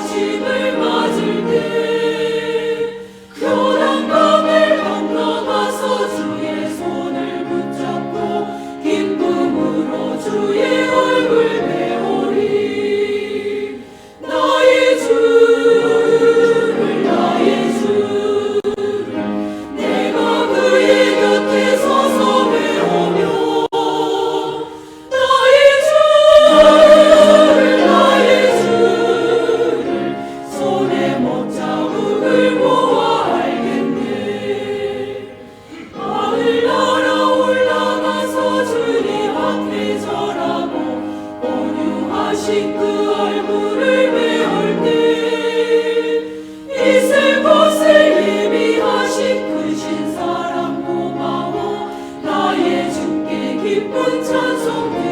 tu me 그 얼굴을 배울 때 있을 것을 예비하신 크신 사랑 고마워 나의 주께 기쁜 찬송